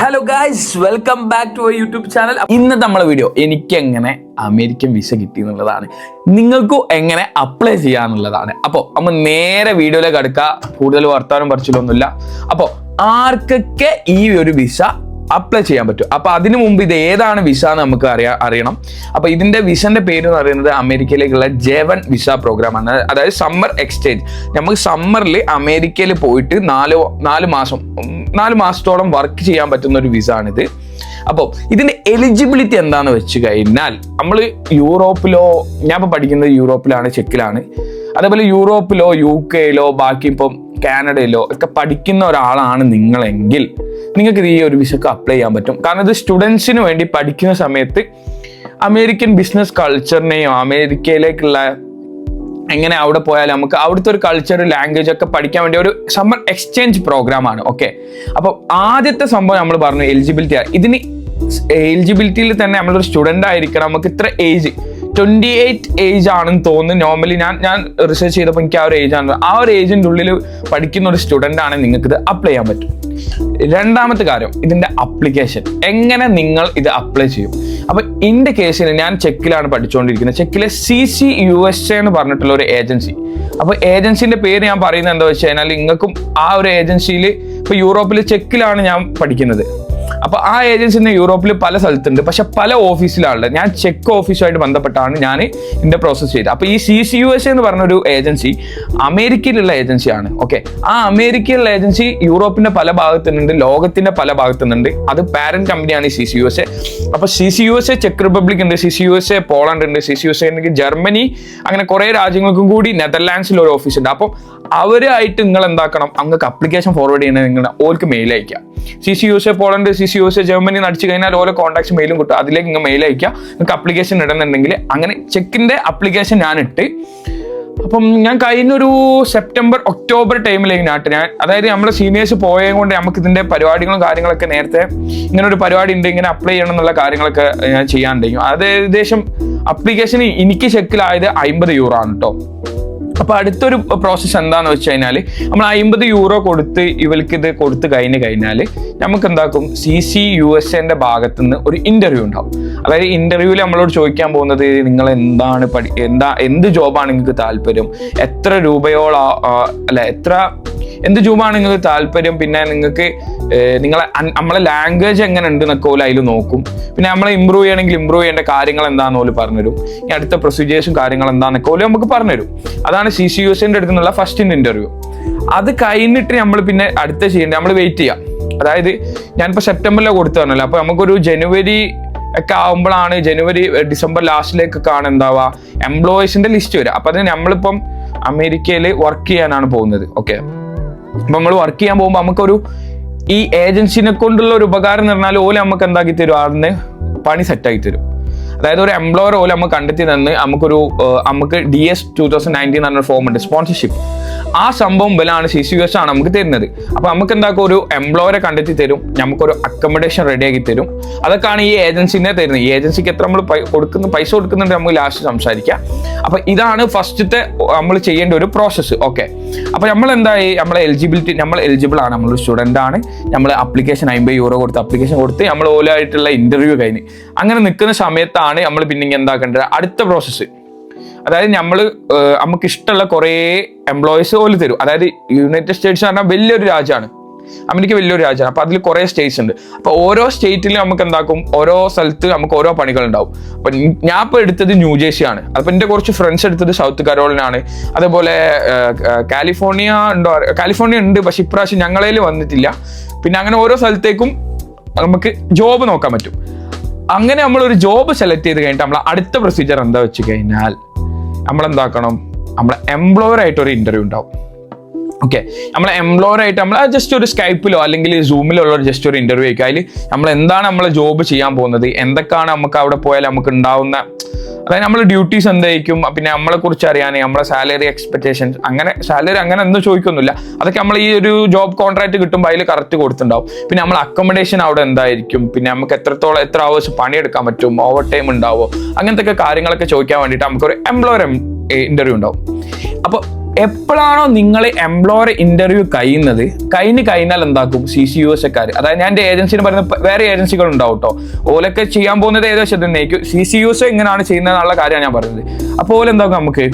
Hello guys welcome back to our YouTube channel ഇന്നത്തെ നമ്മളെ video എനിക്ക് എങ്ങനെ അമേരിക്കൻ വിസ കിട്ടി എന്നുള്ളതാണ് നിങ്ങൾക്കും എങ്ങനെ അപ്ലൈ ചെയ്യാന്നുള്ളതാണ്. അപ്പോൾ നമ്മൾ നേരെ വീഡിയോയിലേക്ക് അടുക്കുക കൂടുതൽ വർത്താനം പറിച്ചിട്ടൊന്നുമില്ല. അപ്പോൾ ആർക്കൊക്കെ ഈ ഒരു വിസ അപ്ലൈ ചെയ്യാൻ പറ്റും. അപ്പൊ അതിനു മുമ്പ് ഇത് ഏതാണ് വിസ എന്ന് നമുക്ക് അറിയാ അറിയണം. അപ്പൊ ഇതിന്റെ വിസന്റെ പേര് എന്ന് പറയുന്നത് അമേരിക്കയിലേക്കുള്ള ജേവൻ വിസ പ്രോഗ്രാം ആണ്. അതായത് സമ്മർ എക്സ്ചേഞ്ച് നമുക്ക് സമ്മറിൽ അമേരിക്കയിൽ പോയിട്ട് നാല് നാല് മാസം നാല് മാസത്തോളം വർക്ക് ചെയ്യാൻ പറ്റുന്ന ഒരു വിസ ആണിത്. അപ്പോൾ ഇതിന്റെ എലിജിബിലിറ്റി എന്താണെന്ന് വെച്ച് കഴിഞ്ഞാൽ നമ്മൾ യൂറോപ്പിലോ ഞാൻ ഇപ്പോൾ പഠിക്കുന്നത് യൂറോപ്പിലാണ് ചെക്കിലാണ്. അതേപോലെ യൂറോപ്പിലോ യു കെയിലോ ബാക്കി ഇപ്പം കാനഡയിലോ ഒക്കെ പഠിക്കുന്ന ഒരാളാണ് നിങ്ങളെങ്കിൽ നിങ്ങൾക്ക് ഈ ഒരു വിസക്ക് അപ്ലൈ ചെയ്യാൻ പറ്റും. കാരണം ഇത് സ്റ്റുഡൻസിന് വേണ്ടി പഠിക്കുന്ന സമയത്ത് അമേരിക്കൻ ബിസിനസ് കൾച്ചറിനെയും അമേരിക്കയിലേക്കുള്ള എങ്ങനെ അവിടെ പോയാൽ നമുക്ക് അവിടുത്തെ ഒരു കൾച്ചർ ലാംഗ്വേജ് ഒക്കെ പഠിക്കാൻ വേണ്ടി ഒരു സമ്മർ എക്സ്ചേഞ്ച് പ്രോഗ്രാം ആണ് ഓക്കെ അപ്പോൾ ആദ്യത്തെ സംഭവം നമ്മൾ പറഞ്ഞു എലിജിബിലിറ്റി ആണ് ഇതിന് എലിജിബിലിറ്റിയിൽ തന്നെ നമ്മളൊരു സ്റ്റുഡന്റ് ആയിരിക്കണം നമുക്ക് ഇത്ര ഏജ് ട്വന്റി എയ്റ്റ് ഏജ് ആണെന്ന് തോന്നുന്നു. നോർമലി ഞാൻ ഞാൻ റിസർച്ച് ചെയ്തപ്പോൾ എനിക്ക് ആ ഒരു ഏജ് ആണ്. ആ ഒരു ഏജിന്റെ ഉള്ളിൽ പഠിക്കുന്ന ഒരു സ്റ്റുഡന്റ് ആണെങ്കിൽ നിങ്ങൾക്ക് ഇത് അപ്ലൈ ചെയ്യാൻ പറ്റും. രണ്ടാമത്തെ കാര്യം ഇതിന്റെ അപ്ലിക്കേഷൻ എങ്ങനെ നിങ്ങൾ ഇത് അപ്ലൈ ചെയ്യും? അപ്പൊ എന്റെ കേസിൽ ഞാൻ ചെക്കിലാണ് പഠിച്ചുകൊണ്ടിരിക്കുന്നത് ചെക്കിലെ C C U S A എന്ന് പറഞ്ഞിട്ടുള്ള ഒരു ഏജൻസി അപ്പോൾ ഏജൻസിന്റെ പേര് ഞാൻ പറയുന്നത് എന്താ വെച്ച് കഴിഞ്ഞാൽ നിങ്ങൾക്കും ആ ഒരു ഏജൻസിയിൽ ഇപ്പൊ യൂറോപ്പിൽ ചെക്കിലാണ് ഞാൻ പഠിക്കുന്നത്. അപ്പൊ ആ ഏജൻസി ഇന്ന് യൂറോപ്പിൽ പല സ്ഥലത്തുണ്ട്. പക്ഷെ പല ഓഫീസിലാണുള്ളത്. ഞാൻ ചെക്ക് ഓഫീസുമായിട്ട് ബന്ധപ്പെട്ടാണ് ഞാൻ ഇതിന്റെ പ്രോസസ്സ് ചെയ്തത്. അപ്പൊ ഈ സി സി യു എസ് എന്ന് പറഞ്ഞൊരു ഏജൻസി അമേരിക്കയിലുള്ള ഏജൻസിയാണ്. ഓക്കെ? ആ അമേരിക്കയിലുള്ള ഏജൻസി യൂറോപ്പിന്റെ പല ഭാഗത്തുനിന്നുണ്ട് ലോകത്തിന്റെ പല ഭാഗത്തുനിന്നുണ്ട്. അത് പാരന്റ് കമ്പനിയാണ് ഈ C C U S A അപ്പൊ C C U S A check Republic ഉണ്ട് C C U S A Poland ഉണ്ട് C C U S A Germany അങ്ങനെ കുറെ രാജ്യങ്ങൾക്കും കൂടി നെതർലാൻഡ്സിൽ ഒരു ഓഫീസ് ഉണ്ട് അപ്പം അവരായിട്ട് നിങ്ങൾ എന്താക്കണം? അങ്ങക്ക് അപ്ലിക്കേഷൻ ഫോർവേഡ് ചെയ്യണേ നിങ്ങൾ ഓർക്ക് മെയിൽ അയക്കുക C C U S A Poland C C U S A Germany അടിച്ചു കഴിഞ്ഞാൽ ഓരോ കോൺടാക്ട്സ് മെയിലും കിട്ടും. അതിലേക്ക് നിങ്ങൾ മെയിൽ അയക്കുക നിങ്ങൾക്ക് അപ്ലിക്കേഷൻ ഇടുന്നുണ്ടെങ്കിൽ അങ്ങനെ ചെക്കിന്റെ അപ്ലിക്കേഷൻ ഞാൻ ഇട്ട് അപ്പം ഞാൻ കഴിഞ്ഞൊരു സെപ്റ്റംബർ ഒക്ടോബർ ടൈമിലേക്ക് നാട്ട് ഞാൻ അതായത് നമ്മുടെ സീനിയേഴ്സ് പോയത് കൊണ്ട് നമുക്ക് ഇതിന്റെ പരിപാടികളും കാര്യങ്ങളൊക്കെ നേരത്തെ ഇങ്ങനെ ഒരു പരിപാടി ഉണ്ട്. ഇങ്ങനെ അപ്ലൈ ചെയ്യണം എന്നുള്ള കാര്യങ്ങളൊക്കെ ഞാൻ ചെയ്യാണ്ടെങ്കിൽ അത് ഏകദേശം അപ്ലിക്കേഷൻ എനിക്ക് ചെക്കിലായത് അമ്പത് യൂറോ ആണ് കേട്ടോ അപ്പൊ അടുത്തൊരു പ്രോസസ്സ് എന്താണെന്ന് വെച്ച് കഴിഞ്ഞാൽ നമ്മൾ അമ്പത് യൂറോ കൊടുത്ത് ഇവർക്ക് ഇത് കൊടുത്തു കഴിഞ്ഞ് കഴിഞ്ഞാൽ നമുക്ക് എന്താക്കും സി സി യു എസ് എന്റെ ഭാഗത്ത് നിന്ന് ഒരു ഇന്റർവ്യൂ ഉണ്ടാവും. അതായത് ഇന്റർവ്യൂവിൽ നമ്മളോട് ചോദിക്കാൻ പോകുന്നത് നിങ്ങൾ എന്താണ് പഠി എന്താ എന്ത് ജോബാണ് നിങ്ങൾക്ക് താല്പര്യം? എത്ര രൂപയോളം അല്ല എത്ര എന്ത് ജോബാണ് നിങ്ങൾക്ക് താല്പര്യം? പിന്നെ നിങ്ങൾക്ക് നിങ്ങളെ നമ്മളെ ലാംഗ്വേജ് എങ്ങനെ ഉണ്ട് എന്നൊക്കെ ഓൽ അതിൽ നോക്കും. പിന്നെ നമ്മളെ ഇമ്പ്രൂവ് ചെയ്യണമെങ്കിൽ ഇമ്പ്രൂവ് ചെയ്യേണ്ട കാര്യങ്ങൾ എന്താണെന്ന് ഓൽ പറഞ്ഞുതരും. ഇനി അടുത്ത പ്രൊസീജിയേഴ്സും കാര്യങ്ങൾ എന്താണെന്നൊക്കെ ഓൽ നമുക്ക് പറഞ്ഞുതരും. അതാണ് സി സി യു എസിന്റെ അടുത്ത് നിന്നുള്ള ഫസ്റ്റ് ഇന്റർവ്യൂ അത് കഴിഞ്ഞിട്ട് നമ്മൾ പിന്നെ അടുത്ത ചെയ്യേണ്ടത് നമ്മൾ വെയിറ്റ് ചെയ്യാം. അതായത് ഞാനിപ്പോൾ സെപ്റ്റംബറിലാണ് കൊടുത്തു പറഞ്ഞല്ലോ. അപ്പോൾ നമുക്കൊരു ജനുവരി ഒക്കെ ആകുമ്പോഴാണ് ജനുവരി ഡിസംബർ ലാസ്റ്റിലേക്കൊക്കെ ആണ് എന്താവുക എംപ്ലോയീസിന്റെ ലിസ്റ്റ് വരിക അപ്പൊ അതിന് നമ്മളിപ്പം അമേരിക്കയിൽ വർക്ക് ചെയ്യാനാണ് പോകുന്നത്. ഓക്കെ അപ്പൊ നമ്മൾ വർക്ക് ചെയ്യാൻ പോകുമ്പോൾ നമുക്കൊരു ഈ ഏജൻസിനെ കൊണ്ടുള്ള ഒരു ഉപകാരം എന്ന് പറഞ്ഞാൽ ഓല നമുക്ക് എന്താക്കി തരും? അതിന് പണി സെറ്റാക്കി തരും. അതായത് ഒരു എംപ്ലോയർ പോലും നമുക്ക് കണ്ടെത്തി തന്ന് നമുക്കൊരു നമുക്ക് D S two thousand nineteen പറഞ്ഞ ഫോം ഉണ്ട് സ്പോൺസർഷിപ്പ് ആ സംഭവം ബലാണ് സി സി എസ് ആണ് നമുക്ക് തരുന്നത്. അപ്പൊ നമുക്ക് എന്താക്കും ഒരു എംപ്ലോയറെ കണ്ടെത്തി തരും. നമുക്കൊരു അക്കോമഡേഷൻ റെഡിയാക്കി തരും. അതൊക്കെയാണ് ഈ ഏജൻസിനെ തരുന്നത്. ഈ ഏജൻസിക്ക് എത്ര നമ്മൾ കൊടുക്കുന്ന പൈസ കൊടുക്കുന്നുണ്ട് നമുക്ക് ലാസ്റ്റ് സംസാരിക്കാം. അപ്പൊ ഇതാണ് ഫസ്റ്റത്തെ നമ്മൾ ചെയ്യേണ്ട ഒരു പ്രോസസ്സ് ഓക്കെ അപ്പൊ നമ്മൾ എന്തായി? നമ്മളെ എലിജിബിലിറ്റി നമ്മൾ എലിജിബിൾ ആണ്. നമ്മളൊരു സ്റ്റുഡന്റ് ആണ്. നമ്മൾ അപ്ലിക്കേഷൻ അമ്പത് യൂറോ കൊടുത്ത് അപ്ലിക്കേഷൻ കൊടുത്ത് നമ്മൾ ഓലായിട്ടുള്ള ഇന്റർവ്യൂ കഴിഞ്ഞ്. അങ്ങനെ നിൽക്കുന്ന സമയത്താണ് നമ്മൾ പിന്നെ എന്താക്കേണ്ടത്? അടുത്ത പ്രോസസ്സ് അതായത് നമ്മൾ നമുക്ക് ഇഷ്ടമുള്ള കുറേ എംപ്ലോയീസ് ഓൽ തരും. അതായത് യുണൈറ്റഡ് സ്റ്റേറ്റ്സ് എന്ന് പറഞ്ഞാൽ വലിയൊരു രാജ്യമാണ് അമേരിക്ക വലിയൊരു രാജ്യമാണ് അപ്പൊ അതിൽ കുറേ സ്റ്റേറ്റ്സ് ഉണ്ട് അപ്പൊ ഓരോ സ്റ്റേറ്റിലും നമുക്ക് എന്താക്കും ഓരോ സ്ഥലത്ത് നമുക്ക് ഓരോ പണികൾ ഉണ്ടാവും അപ്പൊ ഞാൻ ഇപ്പൊ എടുത്തത് ന്യൂജേഴ്സി ആണ് അപ്പൊ എന്റെ കുറച്ച് ഫ്രണ്ട്സ് എടുത്തത് സൗത്ത് കരോളിനാണ്. അതേപോലെ കാലിഫോർണിയ ഉണ്ടോ? കാലിഫോർണിയ ഉണ്ട് പക്ഷെ ഇപ്രാവശ്യം ഞങ്ങളേൽ വന്നിട്ടില്ല. പിന്നെ അങ്ങനെ ഓരോ സ്ഥലത്തേക്കും നമുക്ക് ജോബ് നോക്കാൻ പറ്റും. അങ്ങനെ നമ്മൾ ഒരു ജോബ് സെലക്ട് ചെയ്ത് കഴിഞ്ഞിട്ട് നമ്മൾ അടുത്ത പ്രൊസീജിയർ എന്താ വെച്ച് കഴിഞ്ഞാൽ നമ്മൾ എന്താക്കണം നമ്മളെ എംപ്ലോയർ ആയിട്ട് ഒരു ഇന്റർവ്യൂ ഉണ്ടാവും. ഓക്കെ നമ്മളെ എംപ്ലോയർ ആയിട്ട് നമ്മൾ ജസ്റ്റ് ഒരു സ്കൈപ്പിലോ അല്ലെങ്കിൽ സൂമിലോ ഉള്ള ജസ്റ്റ് ഒരു ഇന്റർവ്യൂ ആയിരിക്കും. അതിൽ നമ്മൾ എന്താണ് നമ്മൾ ജോബ് ചെയ്യാൻ പോകുന്നത്? എന്തൊക്കെയാണ് നമുക്ക് അവിടെ പോയാൽ നമുക്ക് ഉണ്ടാവുന്ന അതായത് നമ്മൾ ഡ്യൂട്ടീസ് എന്തായിരിക്കും? പിന്നെ നമ്മളെ കുറിച്ച് അറിയാൻ നമ്മളെ സാലറി എക്സ്പെക്ടേഷൻസ് അങ്ങനെ സാലറി അങ്ങനെ ഒന്നും ചോദിക്കുന്നില്ല അതൊക്കെ നമ്മൾ ഈ ഒരു ജോബ് കോൺട്രാക്ട് കിട്ടുമ്പോൾ അതിൽ കറക്റ്റ് കൊടുത്തിട്ടുണ്ടാവും. പിന്നെ നമ്മൾ അക്കോമഡേഷൻ അവിടെ എന്തായിരിക്കും? പിന്നെ നമുക്ക് എത്രത്തോളം എത്ര അവേഴ്സ് പണിയെടുക്കാൻ പറ്റും? ഓവർ ടൈം ഉണ്ടാവോ? അങ്ങനത്തെ കാര്യങ്ങളൊക്കെ ചോദിക്കാൻ വേണ്ടിയിട്ട് നമുക്കൊരു എംപ്ലോയർ ഇന്റർവ്യൂ ഉണ്ടാവും. അപ്പോൾ എപ്പോഴാണോ നിങ്ങൾ എംപ്ലോയർ ഇന്റർവ്യൂ കഴിയുന്നത് കഴിഞ്ഞ് കഴിഞ്ഞാൽ എന്താക്കും? സി സി യു എസ് എക്കാർ അതായത് ഞാൻ എന്റെ ഏജൻസിന് പറയുന്ന വേറെ ഏജൻസികൾ ഉണ്ടാവും കേട്ടോ ഓലൊക്കെ ചെയ്യാൻ പോകുന്നത് ഏകദേശം തന്നെയായിരിക്കും. സി സി യു എസ് എങ്ങനെയാണ് ചെയ്യുന്നത് എന്നുള്ള കാര്യമാണ് ഞാൻ പറയുന്നത് അപ്പോൾ ഓലെന്താക്കും നമുക്ക്?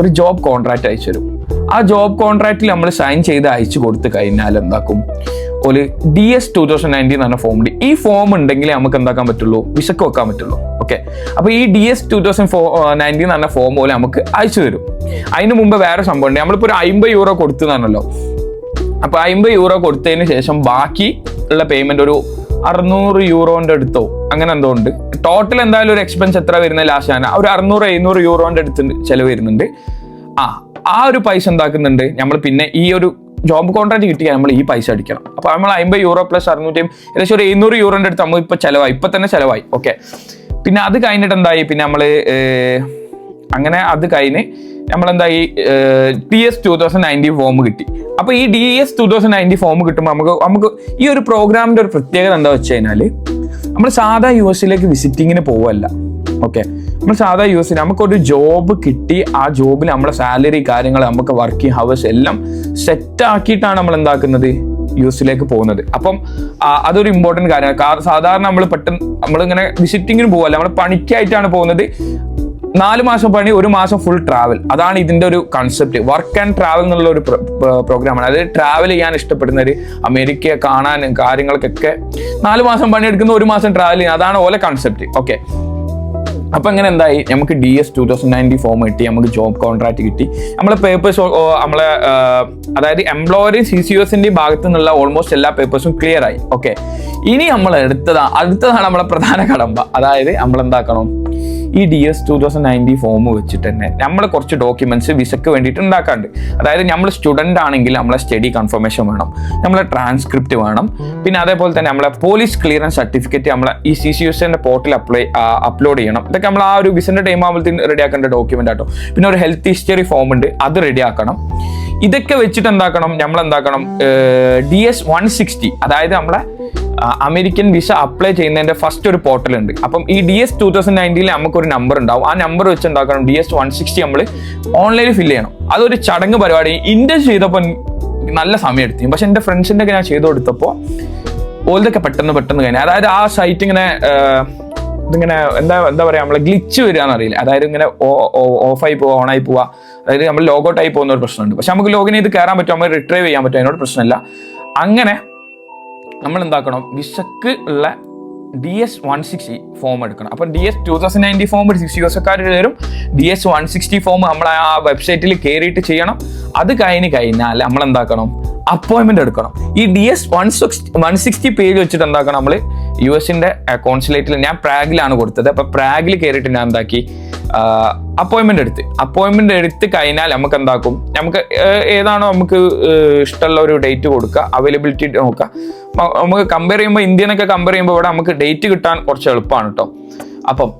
ഒരു ജോബ് കോൺട്രാക്ട് അയച്ചു തരും ആ ജോബ് കോൺട്രാക്റ്റിൽ നമ്മൾ സൈൻ ചെയ്ത് അയച്ചു കൊടുത്തു കഴിഞ്ഞാൽ എന്താക്കും? ഒരു D S two thousand nineteen എന്ന് ഫോം ഉണ്ട്. ഈ ഫോം ഉണ്ടെങ്കിലേ നമുക്ക് എന്താക്കാൻ പറ്റുള്ളൂ? വിശക്ക് വെക്കാൻ പറ്റുള്ളൂ. ഓക്കെ അപ്പൊ ഈ D S two thousand four nineteen എന്ന് ഫോം പോലെ നമുക്ക് അയച്ചു തരും. അതിന് മുമ്പ് വേറെ സംഭവം ഉണ്ട്. നമ്മളിപ്പോൾ ഒരു അമ്പത് യൂറോ കൊടുത്തു എന്നാണല്ലോ. അപ്പൊ അമ്പത് യൂറോ കൊടുത്തതിന് ശേഷം ബാക്കി ഉള്ള പേയ്മെന്റ് ഒരു അറുന്നൂറ് യൂറോന്റെ അടുത്തോ അങ്ങനെ എന്തോ ഉണ്ട്. ടോട്ടൽ എന്തായാലും ഒരു എക്സ്പെൻസ് എത്ര വരുന്ന ലാസ്റ്റ് ആണ്? ഒരു അറുന്നൂറ് എഴുന്നൂറ് യൂറോന്റെ അടുത്ത് ചെലവ് വരുന്നുണ്ട്. ആ ആ ഒരു പൈസ എന്താക്കുന്നുണ്ട്? നമ്മൾ പിന്നെ ഈ ഒരു ജോബ് കോൺട്രാക്ട് കിട്ടിയാൽ നമ്മൾ ഈ പൈസ അടിക്കണം. അപ്പൊ നമ്മൾ അമ്പത് യൂറോ പ്ലസ് അറുന്നൂറ്റി ഏകദേശം ഒരു എഴുന്നൂറ് യൂറോന്റെ അടുത്ത് നമ്മൾ ഇപ്പൊ ചെലവായി. ഇപ്പൊ തന്നെ ചെലവായി. ഓക്കെ പിന്നെ അത് കഴിഞ്ഞിട്ട് എന്തായി? പിന്നെ നമ്മൾ അങ്ങനെ അത് കഴിഞ്ഞ് നമ്മളെന്തായി? T S two thousand nineteen form കിട്ടി. അപ്പൊ ഈ D S two thousand nineteen form കിട്ടുമ്പോൾ നമുക്ക് നമുക്ക് ഈ ഒരു പ്രോഗ്രാമിന്റെ ഒരു പ്രത്യേകത എന്താ വെച്ച് കഴിഞ്ഞാൽ നമ്മൾ സാധാ യു എസിലേക്ക് വിസിറ്റിങ്ങിന് പോവല്ല. ഓക്കെ നമ്മൾ സാധാ യൂസ് ചെയ്യുന്നത് നമുക്കൊരു ജോബ് കിട്ടി ആ ജോബിൽ നമ്മുടെ സാലറി കാര്യങ്ങൾ നമുക്ക് വർക്കിംഗ് ഹവേഴ്സ് എല്ലാം സെറ്റ് ആക്കിയിട്ടാണ് നമ്മൾ എന്താക്കുന്നത്? യൂസിലേക്ക് പോകുന്നത്. അപ്പം അതൊരു ഇമ്പോർട്ടന്റ് കാര്യമാണ്. സാധാരണ നമ്മൾ പെട്ടെന്ന് നമ്മളിങ്ങനെ വിസിറ്റിങ്ങിന് പോവല്ല നമ്മൾ പണിക്കായിട്ടാണ് പോകുന്നത്. നാല് മാസം പണി ഒരു മാസം ഫുൾ ട്രാവൽ അതാണ് ഇതിന്റെ ഒരു കൺസെപ്റ്റ് വർക്ക് ആൻഡ് ട്രാവൽ എന്നുള്ള ഒരു പ്രോഗ്രാമാണ് അതായത് ട്രാവൽ ചെയ്യാൻ ഇഷ്ടപ്പെടുന്ന ഇഷ്ടപ്പെടുന്നവർ അമേരിക്ക കാണാനും കാര്യങ്ങൾക്കൊക്കെ നാല് മാസം പണിയെടുക്കുന്ന ഒരു മാസം ട്രാവൽ ചെയ്യുന്നത് അതാണ് ഓലെ കൺസെപ്റ്റ് ഓക്കെ അപ്പൊ അങ്ങനെ എന്തായി? നമുക്ക് D S two thousand ninety form കിട്ടി നമുക്ക് ജോബ് കോൺട്രാക്ട് കിട്ടി. നമ്മളെ പേപ്പേഴ്സ് നമ്മളെ അതായത് എംപ്ലോയറി സി സി എസിന്റെയും ഭാഗത്തു നിന്നുള്ള ഓൾമോസ്റ്റ് എല്ലാ പേപ്പേഴ്സും ക്ലിയർ ആയി. ഓക്കെ ഇനി നമ്മൾ എടുത്തതാണ് അടുത്തതാണ് നമ്മളെ പ്രധാന കടമ്പ. അതായത് നമ്മൾ എന്താക്കണം ഈ D S two thousand ninety form വെച്ചിട്ട് തന്നെ നമ്മൾ കുറച്ച് ഡോക്യുമെന്റ്സ് വിസക്ക് വേണ്ടിയിട്ട് ഉണ്ടാക്കാണ്ട് അതായത് നമ്മൾ സ്റ്റുഡന്റ് ആണെങ്കിൽ നമ്മളെ സ്റ്റഡി കൺഫർമേഷൻ വേണം നമ്മളെ ട്രാൻസ്ക്രിപ്റ്റ് വേണം. പിന്നെ അതേപോലെ തന്നെ നമ്മളെ പോലീസ് ക്ലിയറൻസ് സർട്ടിഫിക്കറ്റ് നമ്മളെ ഈ സി സി എസിന്റെ പോർട്ടൽ അപ്ലൈ അപ്ലോഡ് ചെയ്യണം. ഇതൊക്കെ നമ്മൾ ആ ഒരു വിസിന്റെ ടൈം ആകുമ്പോഴത്തേക്കും റെഡി ആക്കേണ്ട ഡോക്യുമെന്റ് ആട്ടോ. പിന്നെ ഒരു ഹെൽത്ത് ഹിസ്റ്ററി ഫോം ഉണ്ട് അത് റെഡി ആക്കണം. ഇതൊക്കെ വെച്ചിട്ട് എന്താക്കണം? നമ്മൾ എന്താക്കണം ഡി എസ് വൺ സിക്സ്റ്റി അതായത് നമ്മളെ അമേരിക്കൻ വിസ അപ്ലൈ ചെയ്യുന്നതിന്റെ ഫസ്റ്റ് ഒരു പോർട്ടൽ ഉണ്ട്. അപ്പം ഈ ഡി എസ് ടൂ തൗസൻഡ് നയന്റീനിൽ നമുക്ക് ഒരു നമ്പർ ഉണ്ടാവും. ആ നമ്പർ വെച്ച് ഉണ്ടാക്കണം ഡി എസ് വൺ സിക്സ്റ്റി നമ്മൾ ഓൺലൈനിൽ ഫില്ല് ചെയ്യണം. അതൊരു ചടങ്ങ് പരിപാടി. ഇന്റർ ചെയ്തപ്പോൾ നല്ല സമയം എടുത്തു പക്ഷെ എന്റെ ഫ്രണ്ട്സിന്റെ ഒക്കെ ഞാൻ ചെയ്തു കൊടുത്തപ്പോൾ ഓലതൊക്കെ പെട്ടെന്ന് പെട്ടെന്ന് കഴിഞ്ഞു. അതായത് ആ സൈറ്റ് ഇങ്ങനെ ഇതിങ്ങനെ എന്താ എന്താ പറയാ? നമ്മളെ ഗ്ലിച്ച് വരികയെന്ന് അറിയില്ല. അതായത് ഇങ്ങനെ ഓഫായി പോവുക ഓണായി പോവുക അതായത് നമ്മൾ ലോഗൗട്ട് ആയി പോകുന്ന ഒരു പ്രശ്നമുണ്ട്. പക്ഷെ നമുക്ക് ലോഗിൻ ചെയ്ത് കയറാൻ പറ്റും നമ്മൾ റിട്രൈവ് ചെയ്യാൻ പറ്റും അതിനോട് പ്രശ്നമില്ല. അങ്ങനെ നമ്മൾ എന്താക്കണം വിശക്ക് ഉള്ള D S one sixty form എടുക്കണം. അപ്പം D S two thousand ninety form six U എസ്ക്കാർ തരും D S one sixty form നമ്മൾ ആ വെബ്സൈറ്റിൽ കയറിയിട്ട് ചെയ്യണം. അത് കഴിഞ്ഞ് കഴിഞ്ഞാൽ നമ്മൾ എന്താക്കണം അപ്പോയിൻമെന്റ് എടുക്കണം. ഈ D S one one sixty page വെച്ചിട്ട് എന്താക്കണം നമ്മൾ യു എസിന്റെ കോൺസുലേറ്റിൽ ഞാൻ പ്രാഗിലാണ് കൊടുത്തത്. അപ്പൊ പ്രാഗിൽ കയറിയിട്ട് ഞാൻ എന്താക്കി? അപ്പോയിൻമെന്റ് എടുത്ത്. അപ്പോയിൻമെന്റ് എടുത്ത് കഴിഞ്ഞാൽ നമുക്ക് എന്താക്കും? നമുക്ക് ഏതാണോ നമുക്ക് ഇഷ്ടമുള്ള ഒരു ഡേറ്റ് കൊടുക്കുക. അവൈലബിലിറ്റി നോക്കുക. നമുക്ക് കമ്പയർ ചെയ്യുമ്പോൾ ഇന്ത്യനൊക്കെ കമ്പയർ ചെയ്യുമ്പോൾ ഇവിടെ നമുക്ക് ഡേറ്റ് കിട്ടാൻ കുറച്ച് എളുപ്പമാണ് കേട്ടോ അപ്പം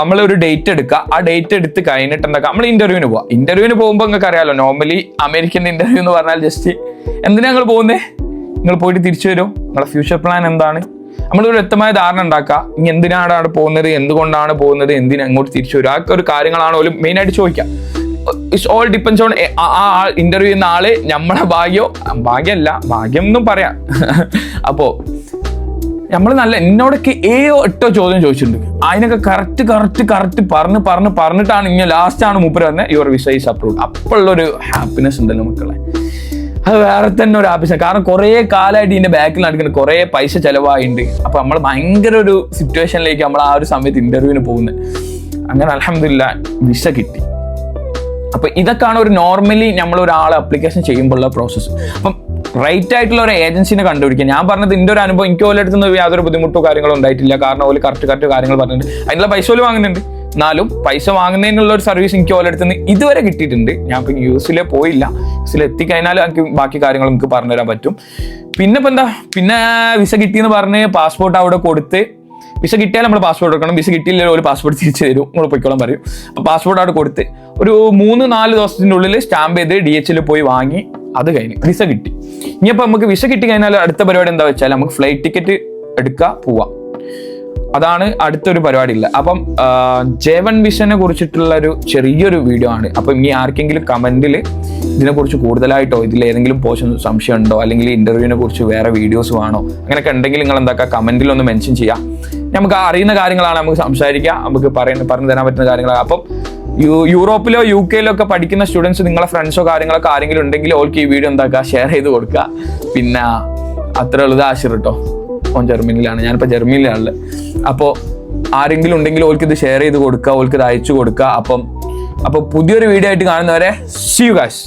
നമ്മൾ ഒരു ഡേറ്റ് എടുക്കുക. ആ ഡേറ്റ് എടുത്ത് കഴിഞ്ഞിട്ട് എന്താക്കുക നമ്മൾ ഇന്റർവ്യൂവിന് പോവാം. ഇന്റർവ്യൂവിന് പോകുമ്പോൾ നിങ്ങൾക്ക് അറിയാലോ നോർമലി അമേരിക്കൻ ഇന്റർവ്യൂ എന്ന് പറഞ്ഞാൽ ജസ്റ്റ് എന്തിനാ നിങ്ങൾ പോകുന്നേ? നിങ്ങൾ പോയിട്ട് തിരിച്ചു വരുമോ നിങ്ങളുടെ ഫ്യൂച്ചർ പ്ലാൻ എന്താണ്? നമ്മളൊരു വ്യക്തമായ ധാരണ ഉണ്ടാക്കുക. ഇനി എന്തിനാണ് അവിടെ പോകുന്നത്? എന്തുകൊണ്ടാണ് പോകുന്നത്? എന്തിനാ അങ്ങോട്ട് തിരിച്ചു വരും? ആ ഒരു കാര്യങ്ങളാണ് പോലും മെയിൻ ആയിട്ട് ചോദിക്കുക ഇറ്റ്സ് ഓൾ ഡിപ്പെൻസ് ഓൺ ആ ഇന്റർവ്യൂ ചെയ്യുന്ന ആൾ നമ്മളെ ഭാഗ്യോ. ഭാഗ്യമല്ല ഭാഗ്യം എന്നും പറയാം. അപ്പോ നമ്മൾ നല്ല എന്നോടൊക്കെ ഏയോ എട്ടോ ചോദ്യം ചോദിച്ചിട്ടുണ്ട്. അതിനൊക്കെ കറക്റ്റ് കറക്റ്റ് കറക്റ്റ് പറഞ്ഞ് പറഞ്ഞ് പറഞ്ഞിട്ടാണ് ഇങ്ങനെ ലാസ്റ്റ് ആണ് മൂപ്പര് വന്നത് യുവർ വിസ ഈസ് അപ്രൂവ് അപ്പോഴുള്ളൊരു ഹാപ്പിനെസ് ഉണ്ടല്ലോ മക്കളെ. അത് വേറെ തന്നെ ഒരു ആവശ്യം കാരണം കുറേ കാലമായിട്ട് ഇതിന്റെ ബാക്കിൽ നടക്കുന്ന കുറേ പൈസ ചിലവായിണ്ട്. അപ്പൊ നമ്മൾ ഭയങ്കര ഒരു സിറ്റുവേഷനിലേക്ക് നമ്മൾ ആ ഒരു സമയത്ത് ഇന്റർവ്യൂവിന് പോകുന്നത് അങ്ങനെ അലഹമില്ല വിസ കിട്ടി. അപ്പൊ ഇതൊക്കെയാണ് ഒരു നോർമലി നമ്മൾ ഒരാൾ അപ്ലിക്കേഷൻ ചെയ്യുമ്പോഴുള്ള പ്രോസസ്സ് അപ്പം റൈറ്റ് ആയിട്ടുള്ള ഒരു ഏജൻസിനെ കണ്ടുപിടിക്കുക. ഞാൻ പറഞ്ഞത് ഇതിന്റെ ഒരു അനുഭവം എനിക്ക് ഓലെ അടുത്ത് നിന്ന് യാതൊരു ബുദ്ധിമുട്ടോ കാര്യങ്ങളോ ഉണ്ടായിട്ടില്ല. കാരണം ഓൽ കറക്റ്റ് കറക്റ്റ് കാര്യങ്ങൾ പറഞ്ഞിട്ടുണ്ട്. അതിനുള്ള പൈസ പോലും വാങ്ങുന്നുണ്ട്. എന്നാലും പൈസ വാങ്ങുന്നതിനുള്ള ഒരു സർവീസ് എനിക്ക് ഓരോ അടുത്ത് നിന്ന് ഇതുവരെ കിട്ടിയിട്ടുണ്ട്. ഞാൻ ഇപ്പം യു പോയില്ല. യു എസിൽ എത്തിക്കഴിഞ്ഞാൽ എനിക്ക് ബാക്കി കാര്യങ്ങൾ നമുക്ക് പറഞ്ഞുതരാൻ പറ്റും. പിന്നെ ഇപ്പം എന്താ? പിന്നെ വിസ കിട്ടിയെന്ന് പറഞ്ഞ് പാസ്പോർട്ട് അവിടെ കൊടുത്ത് വിസ കിട്ടിയാൽ നമ്മൾ പാസ്പോർട്ട് എടുക്കണം. വിസ കിട്ടിയില്ലെങ്കിൽ ഒരു പാസ്പോർട്ട് തിരിച്ചു തരും. നമ്മൾ പൊയ്ക്കോളം പറയും. അപ്പോൾ പാസ്പോർട്ട് അവിടെ കൊടുത്ത് ഒരു മൂന്ന് നാല് ദിവസത്തിന്റെ ഉള്ളിൽ സ്റ്റാമ്പ് ചെയ്ത് ഡി എച്ചിൽ പോയി വാങ്ങി. അത് കഴിഞ്ഞ് വിസ കിട്ടി. ഇനിയിപ്പോൾ നമുക്ക് വിസ കിട്ടി കഴിഞ്ഞാൽ അടുത്ത പരിപാടി എന്താ വെച്ചാൽ നമുക്ക് ഫ്ലൈറ്റ് ടിക്കറ്റ് എടുക്കുക പോവാം. അതാണ് അടുത്തൊരു പരിപാടി ഉള്ളത് അപ്പം ജേവൻ വിഷനെ കുറിച്ചിട്ടുള്ള ഒരു ചെറിയൊരു വീഡിയോ ആണ്. അപ്പം ഇനി ആർക്കെങ്കിലും കമന്റിൽ ഇതിനെക്കുറിച്ച് കൂടുതലായിട്ടോ ഇതിൽ ഏതെങ്കിലും പോഷൻ സംശയം ഉണ്ടോ അല്ലെങ്കിൽ ഇന്റർവ്യൂവിനെ കുറിച്ച് വേറെ വീഡിയോസ് വേണോ അങ്ങനെയൊക്കെ ഉണ്ടെങ്കിൽ നിങ്ങൾ എന്താക്കുക കമന്റിൽ ഒന്ന് മെൻഷൻ ചെയ്യാം. നമുക്ക് അറിയുന്ന കാര്യങ്ങളാണ് നമുക്ക് സംസാരിക്കാം നമുക്ക് പറയുന്ന പറഞ്ഞു തരാൻ പറ്റുന്ന കാര്യങ്ങളാണ് അപ്പം യൂറോപ്പിലോ യു കെയിലോ ഒക്കെ പഠിക്കുന്ന സ്റ്റുഡൻസ് നിങ്ങളെ ഫ്രണ്ട്സോ കാര്യങ്ങളൊക്കെ ആരെങ്കിലും ഉണ്ടെങ്കിൽ ഓൾക്ക് ഈ വീഡിയോ എന്താക്കുക ഷെയർ ചെയ്ത് കൊടുക്കുക പിന്നെ അത്ര ഉള്ളത് ആശിർ കേട്ടോ ഓൻ ജർമ്മനിയിലാണ് ഞാനിപ്പോൾ ജർമ്മനിയിലാണ് അപ്പോൾ ആരെങ്കിലും ഉണ്ടെങ്കിൽ ഓൾക്ക് ഇത് ഷെയർ ചെയ്ത് കൊടുക്കുക ഓൾക്ക് അയച്ചു കൊടുക്കുക അപ്പം അപ്പോൾ പുതിയൊരു വീഡിയോ ആയിട്ട് കാണുന്നവരെ ശിവകാശ്.